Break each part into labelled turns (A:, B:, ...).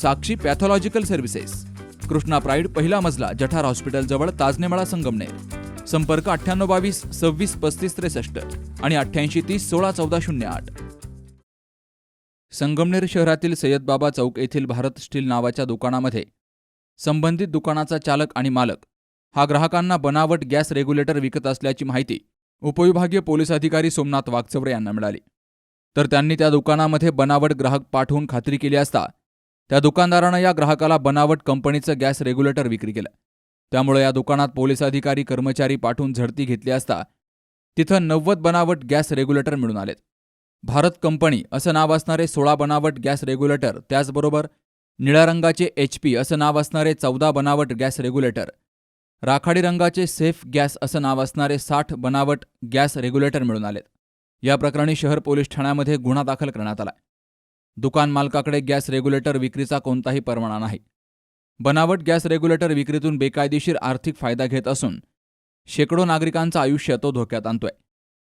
A: Sakshi pathological services Krishna pride पहिला मजला जठार hospital जवळ ताजनेमाळा संगमनेर. संपर्क अठ्ठ्याण्णव बावीस सव्वीस पस्तीस त्रेसष्ट आणि अठ्ठ्याऐंशी तीस सोळा चौदा शून्य आठ. संगमनेर शहरातील सय्यदबाबा चौक येथील भारत स्टील नावाच्या दुकानामध्ये संबंधित दुकानाचा चालक आणि मालक हा ग्राहकांना बनावट गॅस रेग्युलेटर विकत असल्याची माहिती उपविभागीय पोलीस अधिकारी सोमनाथ वागचवरे यांना मिळाली. तर त्यांनी त्या दुकानामध्ये बनावट ग्राहक पाठवून खात्री केली असता त्या दुकानदारानं या ग्राहकाला बनावट कंपनीचं गॅस रेग्युलेटर विक्री केलं. त्यामुळे या दुकानात पोलीस अधिकारी कर्मचारी पाठवून झडती घेतली असता तिथं नव्वद बनावट गॅस रेग्युलेटर मिळून आलेत. भारत कंपनी असं नाव असणारे सोळा बनावट गॅस रेग्युलेटर त्याचबरोबर निळ्या रंगाचे एच पी असं नाव असणारे चौदा बनावट गॅस रेग्युलेटर राखाडी रंगाचे सेफ गॅस असं नाव असणारे साठ बनावट गॅस रेग्युलेटर मिळून आलेत. या प्रकरणी शहर पोलीस ठाण्यामध्ये गुन्हा दाखल करण्यात आला दुकान मालकाकडे गॅस रेग्युलेटर विक्रीचा कोणताही परवाना नाही. बनावट गॅस रेग्युलेटर विक्रीतून बेकायदेशीर आर्थिक फायदा घेत असून शेकडो नागरिकांचं आयुष्य तो धोक्यात आणतोय.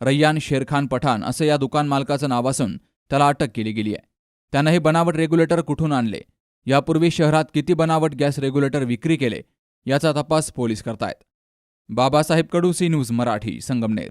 A: रय्यान शेरखान पठाण असं या दुकान मालकाचं नाव असून त्याला अटक केली गेली आहे त्यानं हे बनावट रेग्युलेटर कुठून आणले? यापूर्वी शहरात किती बनावट गॅस रेग्युलेटर विक्री केले? याचा तपास पोलीस करतायत. Babasaheb Kadu C news Marathi Sangamner.